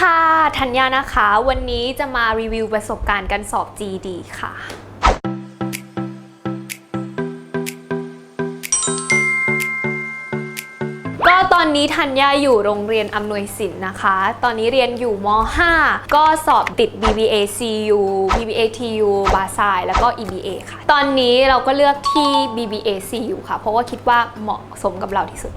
ค่ะธัญญานะคะ วันนี้จะมารีวิวประสบการณ์การสอบ GD ค่ะ ก็ตอนนี้ธัญญาอยู่โรงเรียนอำนวยสินนะคะ ตอนนี้เรียนอยู่ม .5 ก็สอบติด BBA CU BBA TU บาซายแล้วก็ EBA ค่ะ ตอนนี้เราก็เลือกที่ BBA CU ค่ะ เพราะว่าคิดว่าเหมาะสมกับเราที่สุด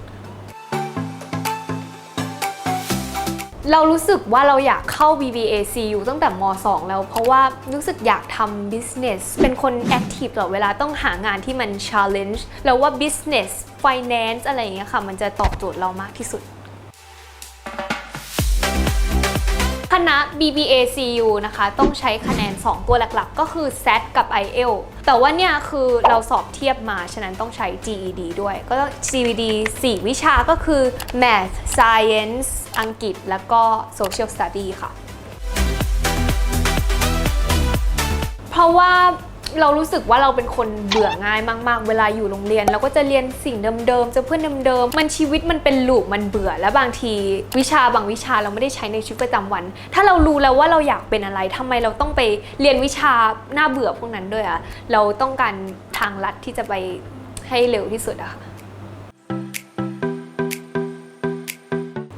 เรารู้สึกว่าเราอยากเข้า BBA CU ตั้งแต่ม 2 แล้ว เพราะว่ารู้สึกอยากทำ business เป็นคน active ตลอดเวลาต้องหางานที่มัน challenge แล้วว่า business finance อะไรอย่างเงี้ยค่ะ มันจะตอบโจทย์เรามากที่สุด ณะ BBA CU นะคะ ต้องใช้คะแนน 2 ตัวหลักๆ ก็คือ SAT กับ iel แต่ว่าเนี่ยคือเราสอบเทียบมา ฉะนั้นต้องใช้ GED ด้วย ก็ GED 4 วิชาก็คือ Math Science อังกฤษ แล้วก็ Social Study ค่ะ เพราะว่า เรารู้สึกว่าเราเป็นคนเบื่อง่ายมากๆ เวลาอยู่โรงเรียน เราก็จะเรียนสิ่งเดิมๆเจอเพื่อนเดิมๆมันชีวิตมันเป็นลูปมันเบื่อ และบางทีวิชาบางวิชาเราไม่ได้ใช้ในชีวิตประจำวัน ถ้าเรารู้แล้วว่าเราอยากเป็นอะไรทำไมเราต้องไปเรียนวิชาหน้าเบื่อพวกนั้นด้วยอะเราต้องการทางลัดที่จะไปให้เร็วที่สุดอะค่ะ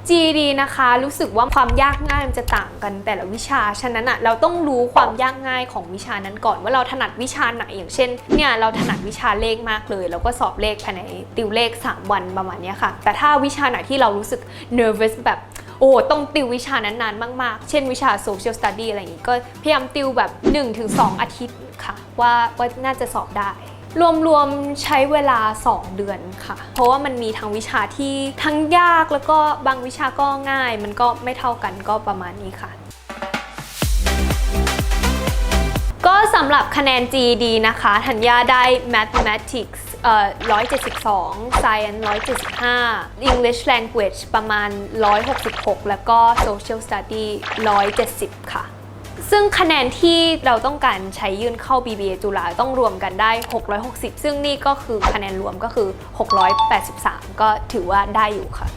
GED นะคะ รู้สึกว่าความยากง่ายมันจะต่างกันแต่ละวิชา ฉะนั้นอะเราต้องรู้ความยากง่ายของวิชานั้นก่อนว่าเราถนัดวิชาไหนอย่างเช่นเนี่ยเราถนัดวิชาเลขมากเลยเราก็สอบเลขภายในติวเลข 3 วันประมาณนี้ค่ะ แต่ถ้าวิชาไหนที่เรารู้สึก nervous แบบโอ้ต้องติววิชานั้นนานมาก ๆ เช่นวิชา social study อะไรอย่างงี้ก็พยายามติวแบบ 1-2 อาทิตย์ค่ะ ว่าว่าน่าจะสอบได้ รวมๆใช้เวลา 2 เดือนค่ะ เพราะว่ามันมีทั้งวิชาที่ทั้งยากแล้วก็บางวิชาก็ง่าย มันก็ไม่เท่ากันก็ประมาณนี้ค่ะก็สำหรับคะแนน GED นะคะ ธัญญาได้ Mathematics เอ่อ172 Science 175 English Language ประมาณ 166 แล้วก็ Social Study 170 ค่ะ ซึ่งคะแนนที่เราต้องการใช้ยื่นเข้า BBA จุฬาต้องรวมกันได้ 660 ซึ่งนี่ก็คือคะแนนรวมก็คือ 683 ก็ถือว่าได้อยู่ค่ะ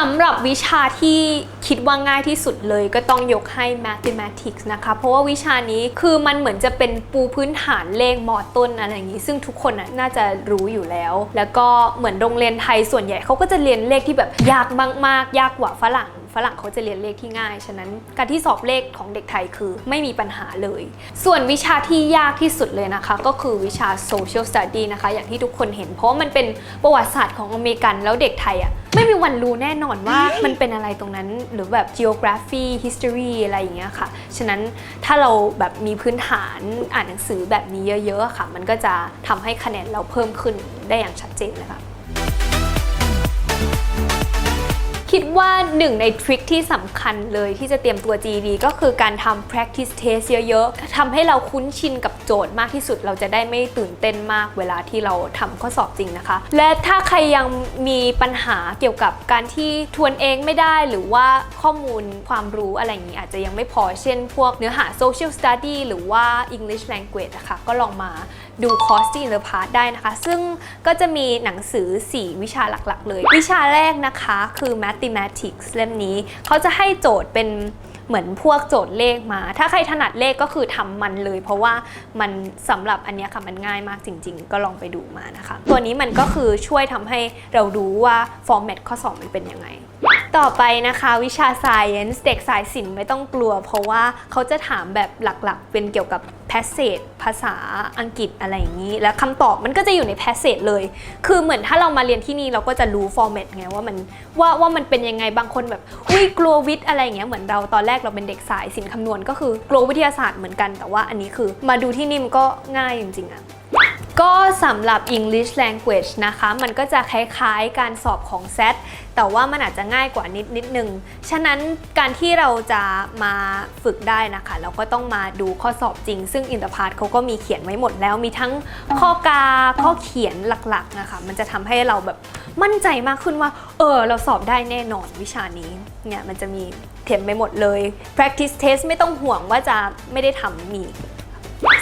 สำหรับวิชาที่คิดว่าง่ายที่สุดเลยก็ต้องยกให้ mathematics นะคะ เพราะว่าวิชานี้คือมันเหมือนจะเป็นปูพื้นฐานเลขมอต้นอะไรอย่างนี้ ซึ่งทุกคนน่าจะรู้อยู่แล้ว แล้วก็เหมือนโรงเรียนไทยส่วนใหญ่เขาก็จะเรียนเลขที่แบบยากมากๆ ยากกว่าฝรั่ง ฝรั่งเขาจะเรียนเลขที่ง่าย ฉะนั้นการที่สอบเลขของเด็กไทยคือไม่มีปัญหาเลย ส่วนวิชาที่ยากที่สุดเลยนะคะ ก็คือวิชา social study นะคะ อย่างที่ทุกคนเห็น เพราะว่ามันเป็นประวัติศาสตร์ของอเมริกันแล้วเด็กไทยอะไม่มีวันรู้แน่นอนว่ามันเป็นอะไรตรงนั้นหรือแบบ geography history อะไรอย่างเงี้ยค่ะ ฉะนั้นถ้าเราแบบมีพื้นฐานอ่านหนังสือแบบนี้เยอะๆอะค่ะ มันก็จะทำให้คะแนนเราเพิ่มขึ้นได้อย่างชัดเจนเลยค่ะ คิดว่าหนึ่งในทริคที่สำคัญเลยที่จะเตรียมตัว GED ก็คือการทำ practice test เยอะๆทำให้เราคุ้นชินกับ โจทย์มากที่สุดเราจะได้ไม่ตื่นเต้นมากเวลาที่เราทำข้อสอบจริงนะคะ และถ้าใครยังมีปัญหาเกี่ยวกับการที่ทวนเองไม่ได้หรือว่าข้อมูลความรู้อะไรอย่างนี้อาจจะยังไม่พอเช่นพวกเนื้อหา social study หรือว่า English language นะคะก็ลองมาดูคอร์สที่ The Part ได้นะคะ ซึ่งก็จะมีหนังสือ 4 วิชาหลักๆ เลย วิชาแรกนะคะคือ mathematics เล่มนี้ เขาจะให้โจทย์เป็น เหมือนพวกโจทย์เลขมา ถ้าใครถนัดเลขก็คือทำมันเลย เพราะว่ามันสำหรับอันนี้ค่ะมันง่ายมากจริง ๆ ก็ลองไปดูมานะคะ ตัวนี้มันก็คือช่วยทำให้เรารู้ว่าฟอร์แมตข้อสอบมันเป็นยังไง ต่อไปนะคะวิชา Science เด็กสายศิลป์ไม่ต้องกลัว เพราะว่าเขาจะถามแบบหลักๆ เป็นเกี่ยวกับ passage ภาษาอังกฤษอะไรอย่างนี้ แล้วคำตอบมันก็จะอยู่ใน passage เลย คือเหมือนถ้าเรามาเรียนที่นี่เราก็จะรู้ format ไงว่ามันว่าว่ามันเป็นยังไงบางคนแบบอุ้ยกลัววิทย์อะไรอย่างเงี้ยเหมือนเราตอนแรกเราเป็นเด็กสายศิลป์คำนวณ ก็คือกลัววิทยาศาสตร์เหมือนกันแต่ว่าอันนี้คือ มาดูที่นี่มันก็ง่ายจริงๆอะ ก็สำหรับ English Language นะคะ มันก็จะคล้ายๆการสอบของ SAT แต่ว่ามันอาจจะง่ายกว่านิดนิดนึง ฉะนั้นการที่เราจะมาฝึกได้นะคะ เราก็ต้องมาดูข้อสอบจริง ซึ่ง i n t e r p a r t เขาก็มีเขียนไว้หมดแล้ว มีทั้งข้อกา ข้อเขียนหลักๆนะคะ มันจะทำให้เราแบบมั่นใจมากขึ้นว่า เออ เราสอบได้แน่นอนวิชานี้ เนี่ย มันจะมีเขียนไปหมดเลย practice test ไม่ต้องห่วงว่าจะไม่ได้ทำมี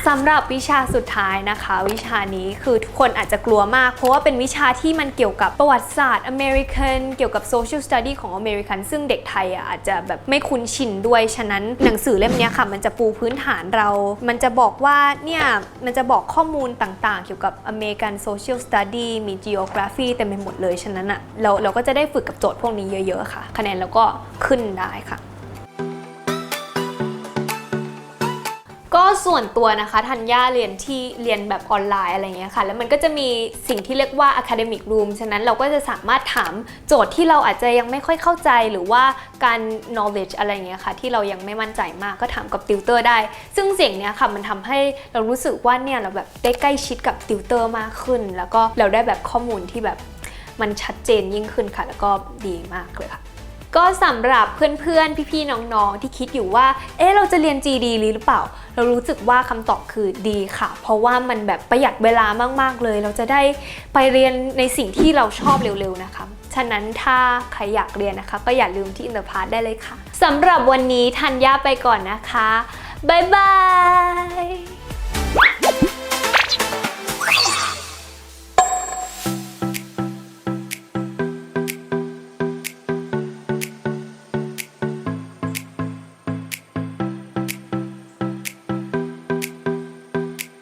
สำหรับวิชาสุดท้ายนะคะ วิชานี้คือทุกคนอาจจะกลัวมาก เพราะว่าเป็นวิชาที่มันเกี่ยวกับประวัติศาสตร์อเมริกันเกี่ยวกับ social study ของอเมริกัน ซึ่งเด็กไทยอะอาจจะแบบไม่คุ้นชินด้วย ฉะนั้นหนังสือเล่มนี้ค่ะ มันจะปูพื้นฐานเรา มันจะบอกว่าเนี่ยมันจะบอกข้อมูลต่างๆ เกี่ยวกับอเมริกัน social study มี geography เต็มไปหมดเลยฉะนั้นอะเราเราก็จะได้ฝึกกับโจทย์พวกนี้เยอะ ๆ ค่ะ คะแนนเราก็ขึ้นได้ค่ะ ก็ส่วนตัวนะคะธัญญาเรียนที่เรียนแบบออนไลน์อะไรเงี้ยค่ะ แล้วมันก็จะมีสิ่งที่เรียกว่า academic room ฉะนั้นเราก็จะสามารถถามโจทย์ที่เราอาจจะยังไม่ค่อยเข้าใจหรือว่าการ knowledge อะไรเงี้ยค่ะ ที่เรายังไม่มั่นใจมากก็ถามกับติวเตอร์ได้ ซึ่งสิ่งเนี้ยค่ะมันทำให้เรารู้สึกว่าเนี่ยเราแบบได้ใกล้ชิดกับติวเตอร์มากขึ้น แล้วก็เราได้แบบข้อมูลที่แบบมันชัดเจนยิ่งขึ้นค่ะ แล้วก็ดีมากเลยค่ะ ก็สำหรับเพื่อนๆ พี่ๆ น้องๆ ที่คิดอยู่ว่า เอ๊ะ เราจะเรียน GD หรือเปล่า เรารู้สึกว่าคำตอบคือดีค่ะ เพราะว่ามันแบบประหยัดเวลามากๆเลย เราจะได้ไปเรียนในสิ่งที่เราชอบเร็วๆ นะคะ ฉะนั้นถ้าใครอยากเรียนนะคะ ก็อย่าลืมที่ Interpath ได้เลยค่ะสำหรับวันนี้ธัญญาไปก่อนนะคะ บ๊ายบาย